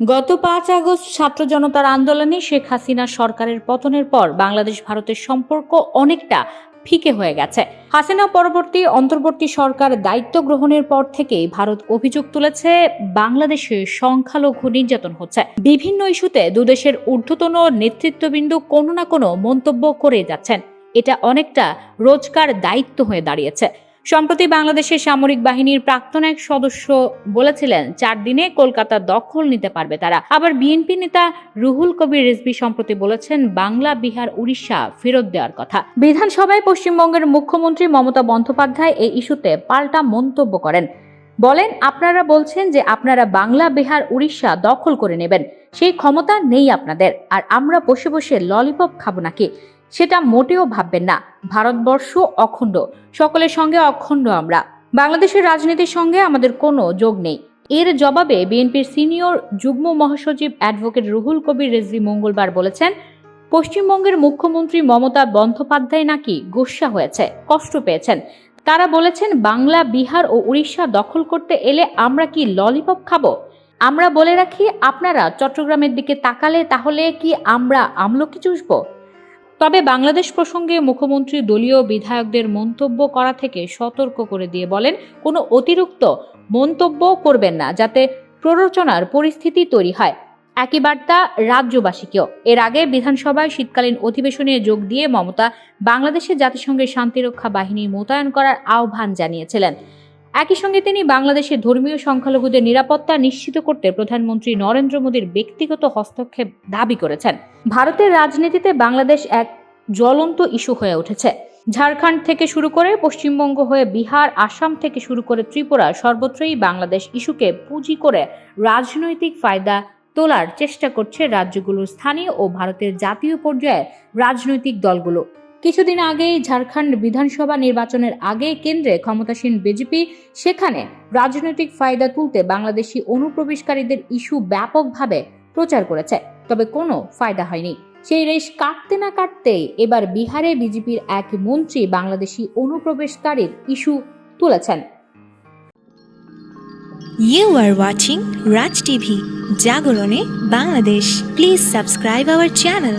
গত পাঁচ আগস্ট ছাত্র জনতার আন্দোলনে শেখ হাসিনা সরকারের পতনের পর বাংলাদেশ ভারতের সম্পর্ক অনেকটা ফিকে হয়ে গেছে। হাসিনা পরবর্তী অন্তর্বর্তী সরকার দায়িত্ব গ্রহণের পর থেকেই ভারত অভিযোগ তুলেছে, বাংলাদেশে সংখ্যালঘু নির্যাতন হচ্ছে। বিভিন্ন ইস্যুতে দুদেশের ঊর্ধ্বতন নেতৃত্ববৃন্দ কোনো না কোনো মন্তব্য করে যাচ্ছেন। এটা অনেকটা রোজকার দায়িত্ব হয়ে দাঁড়িয়েছে। সম্প্রতি বাংলাদেশের সামরিক বাহিনীর প্রাক্তন এক সদস্য বলেছিলেন, চার দিনে কলকাতা দখল নিতে পারবে তারা। আবার বিএনপি নেতা রুহুল কবির রিজভি সম্প্রতি বলেছেন, বাংলা, বিহার, উড়িষ্যা ফেরত দেওয়ার কথা। বিধানসভায় পশ্চিমবঙ্গের মুখ্যমন্ত্রী মমতা বন্দ্যোপাধ্যায় এই ইস্যুতে পাল্টা মন্তব্য করেন। বলেন, আপনারা বলছেন যে আপনারা বাংলা, বিহার, উড়িষ্যা দখল করে নেবেন। সেই ক্ষমতা নেই আপনাদের। আর আমরা বসে বসে ললিপপ খাব নাকি? সেটা মোটেও ভাববেন না। ভারতবর্ষ অখণ্ড। সকলের সঙ্গে অখণ্ড আমরা। বাংলাদেশের রাজনীতির সঙ্গে আমাদের কোনো যোগ নেই। এর জবাবে বিএনপির সিনিয়র যুগ্ম মহাসচিব অ্যাডভোকেট রুহুল কবির রেজভি মঙ্গলবার বলেছেন, পশ্চিমবঙ্গের মুখ্যমন্ত্রী মমতা বন্দ্যোপাধ্যায় নাকি গোস্বা হয়েছে, কষ্ট পেয়েছেন। তারা বলেছেন, বাংলা, বিহার ও উড়িষ্যা দখল করতে এলে আমরা কি ললিপপ খাব? আমরা বলে রাখি, আপনারা চট্টগ্রামের দিকে তাকালে তাহলে কি আমরা আমলকি চুষবো? তবে বাংলাদেশ প্রসঙ্গে মুখ্যমন্ত্রী দলীয় বিধায়কদের মন্তব্য করা থেকে সতর্ক করে দিয়ে বলেন, কোনো অতিরিক্ত মন্তব্য করবেন না যাতে প্ররোচনার পরিস্থিতি তৈরি হয়। একই বার্তা রাজ্যবাসীকেও। এর আগে বিধানসভায় শীতকালীন অধিবেশনে যোগ দিয়ে মমতা বাংলাদেশের জাতিসংঘের শান্তিরক্ষা বাহিনী মোতায়েন করার আহ্বান জানিয়েছিলেন। একই সঙ্গে তিনি বাংলাদেশের ধর্মীয় সংখ্যালঘুদের নিরাপত্তা নিশ্চিত করতে প্রধানমন্ত্রী নরেন্দ্র মোদীর ব্যক্তিগত হস্তক্ষেপ দাবি করেছেন। ভারতের রাজনীতিতে বাংলাদেশ এক জ্বলন্ত ইস্যু হয়ে উঠেছে। ঝাড়খণ্ড থেকে শুরু করে পশ্চিমবঙ্গ হয়ে বিহার, আসাম থেকে শুরু করে ত্রিপুরা সর্বত্রই বাংলাদেশ ইস্যুকে পুঁজি করে রাজনৈতিক ফায়দা তোলার চেষ্টা করছে রাজ্যগুলোর স্থানীয় ও ভারতের জাতীয় পর্যায়ে রাজনৈতিক দলগুলো। কিছুদিন আগেই ঝাড়খণ্ড বিধানসভা নির্বাচনের আগে কেন্দ্রে ক্ষমতাসীন বিজেপি সেখানে রাজনৈতিক ফায়দা তুলতে বাংলাদেশি অনুপ্রবেশকারীদের ইস্যু ব্যাপকভাবে প্রচার করেছে তবে কোনো ফায়দা হয়নি সেই রেশ কাটতে না কাটতেই এবার বিহারে বিজেপির এক মন্ত্রী বাংলাদেশি অনুপ্রবেশকারীর ইস্যু তুলেছেন You are watching Raj TV, Jagorone, Bangladesh. Please subscribe our channel.